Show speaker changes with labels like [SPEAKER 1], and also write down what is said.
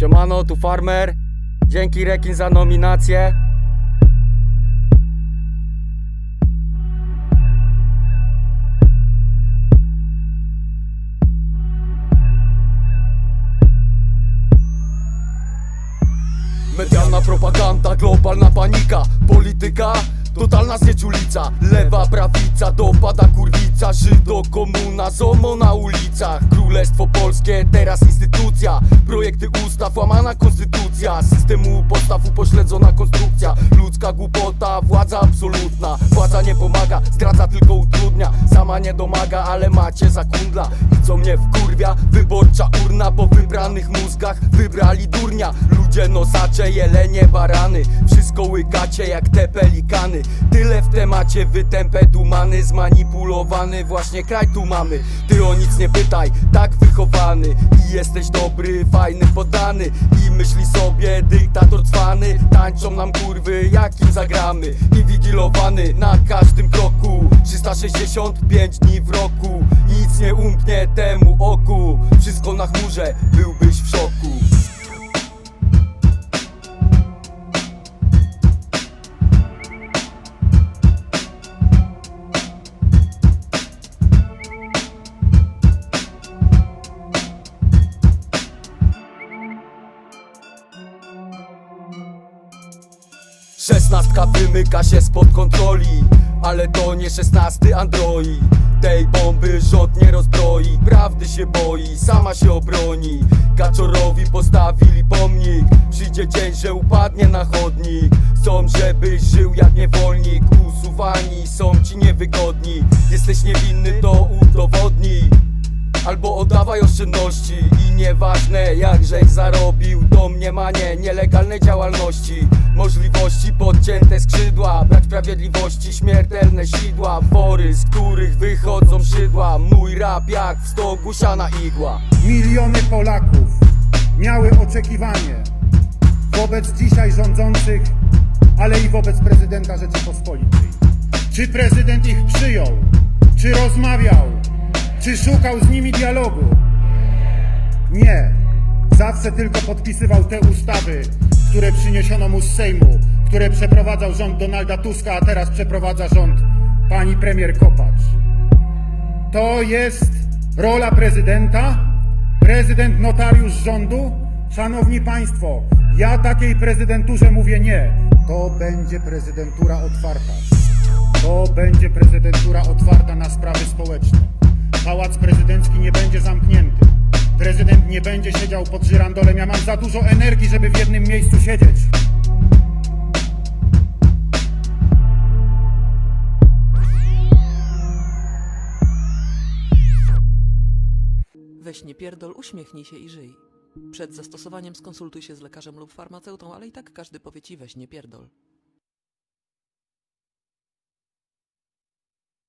[SPEAKER 1] Siemano, tu Farmer. Dzięki Rekin za nominację. Medialna propaganda, globalna panika Polityka, totalna znieczulica. Lewa prawica, dopada kurwica. Żydo, komuna, zomo na ulicach. Królestwo Polskie, teraz instytucja. Projekty ustaw, łamana konstytucja. Systemu postaw, upośledzona konstrukcja. Ludzka głupota, władza absolutna. Władza nie pomaga, zdradza tylko utrudnia. Sama nie domaga, ale macie za kundla. I co mnie wkurwia, wyborcza Po wybranych mózgach wybrali durnia. Ludzie nosacze, jelenie, barany. Wszystko łykacie jak te pelikany. Tyle w temacie, wytępę dumany Zmanipulowany, właśnie kraj tu mamy. Ty o nic nie pytaj, tak wychowany. I jesteś dobry, fajny, podany. I myśli sobie, cwany Tańczą nam kurwy, jakim zagramy. Inwigilowany na każdym kroku. 365 dni w roku. Nic nie umknie temu oku. Wszystko na chmurze, byłbyś w szoku Szesnastka wymyka się spod kontroli Ale to nie szesnasty android. Tej bomby rząd nie rozbroi Prawdy się boi, sama się obroni. Kaczorowi postawili pomnik Przyjdzie dzień, że upadnie na chodnik. Chcą, żebyś żył jak niewolnik Usuwani są ci niewygodni. Jesteś niewinny, to udowodnij. Albo oddawaj oszczędności I nieważne jak Domniemanie nielegalnej działalności Możliwości podcięte skrzydła Brak sprawiedliwości, śmiertelne sidła Wory, z których wychodzą szydła Mój rap jak w stogu siana igła
[SPEAKER 2] Miliony Polaków miały oczekiwanie wobec dzisiaj rządzących, ale i wobec prezydenta Rzeczypospolitej. Czy prezydent ich przyjął? Czy rozmawiał? Czy szukał z nimi dialogu? Nie. Zawsze tylko podpisywał te ustawy, które przyniesiono mu z Sejmu, które przeprowadzał rząd Donalda Tuska, a teraz przeprowadza rząd pani premier Kopacz. To jest rola prezydenta, prezydent notariusz rządu. Szanowni Państwo, ja takiej prezydenturze mówię nie. To będzie prezydentura otwarta. To będzie prezydentura otwarta na sprawy społeczne. Pałac prezydencki nie będzie zamknięty. Nie będzie siedział pod żyrandolem. Ja mam za dużo energii, żeby w jednym miejscu siedzieć.
[SPEAKER 3] Weź nie pierdol, uśmiechnij się i żyj. Przed zastosowaniem skonsultuj się z lekarzem lub farmaceutą, ale i tak każdy powie ci weź nie pierdol.